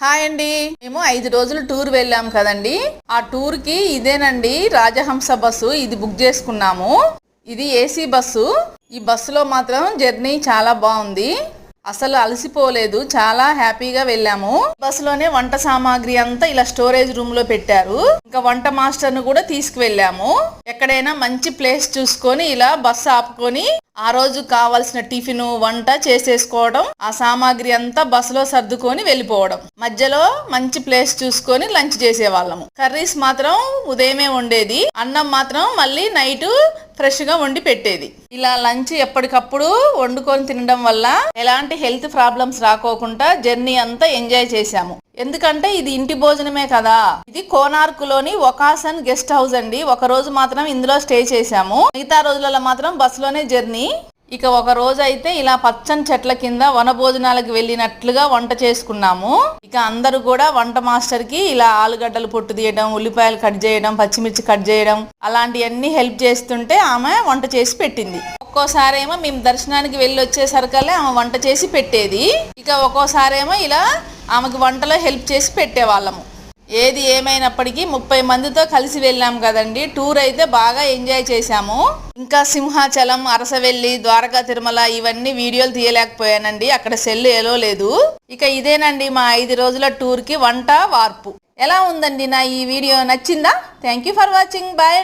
Hi అండి. మేము ఐదు రోజులు టూర్ వెళ్ళాం కదండి. ఆ టూర్కి ఇదేనండి రాజహంస బస్సు. ఇది బుక్ చేసుకున్నాము. ఇది ఏసీ బస్సు. ఈ బస్సులో మాత్రం జర్నీ చాలా బాగుంది. అసలు అలసిపోలేదు చాలా హ్యాపీగా వెళ్ళాము. బస్సులోనే వంట సామాగ్రి అంతా ఇలా స్టోరేజ్ రూమ్లో పెట్టారు. ఇంకా వంట మాస్టర్ను కూడా తీసుకువెళ్ళాము. ఎక్కడైనా మంచి ప్లేస్ చూసుకొని ఇలా బస్సు ఆపుకొని ఆ రోజు కావాల్సిన టిఫిన్ వంట చేసేసుకోవడం ఆ సామాగ్రి అంతా బస్సులో సర్దుకొని వెళ్ళిపోవడం. మధ్యలో మంచి ప్లేస్ చూసుకొని లంచ్ చేసేవాళ్ళము. కర్రీస్ మాత్రం ఉదయమే ఉండేది అన్నం మాత్రం మళ్ళీ నైట్ ఫ్రెష్గా వండి పెట్టేది. ఇలా లంచ్ ఎప్పటికప్పుడు వండుకొని తినడం వల్ల ఎలాంటి హెల్త్ ప్రాబ్లమ్స్ రాకోకుండా జర్నీ అంతా ఎంజాయ్ చేశాము. ఎందుకంటే ఇది ఇంటి భోజనమే కదా. ఇది కోనార్కులోని ఒకాసన్ గెస్ట్ హౌస్ అండి. ఒక రోజు మాత్రం ఇందులో స్టే చేశాము. మిగతా రోజులలో మాత్రం బస్సులోనే జర్నీ ఇక ఒక రోజు అయితే ఇలా పచ్చని చెట్ల కింద వన భోజనాలకు వెళ్ళినట్లుగా వంట చేసుకున్నాము. ఇక అందరూ కూడా వంట మాస్టర్కి ఇలా ఆలుగడ్డలు పొట్టు తీయడం ఉల్లిపాయలు కట్ చేయడం పచ్చిమిర్చి కట్ చేయడం అలాంటివన్నీ హెల్ప్ చేస్తుంటే ఆమె వంట చేసి పెట్టింది. ఒక్కోసారి ఏమో మేము దర్శనానికి వెళ్ళి వచ్చేసరికల్లా ఆమె వంట చేసి పెట్టేది. ఇక ఒక్కోసారి ఏమో ఇలా ఆమెకు వంటలో హెల్ప్ చేసి పెట్టేవాళ్ళము. ఏది ఏమైనప్పటికీ ముప్పై మందితో కలిసి వెళ్ళాం కదండి. టూర్ అయితే బాగా ఎంజాయ్ చేశాము. ఇంకా సింహాచలం అరసవెల్లి ద్వారకా తిరుమల ఇవన్నీ వీడియోలు తీయలేకపోయానండి. అక్కడ సెల్ ఎలో లేదు. ఇక ఇదేనండి మా ఐదు రోజుల టూర్కి వంట వార్పు. ఎలా ఉందండి నా ఈ వీడియో? నచ్చిందా? Thank you for watching bye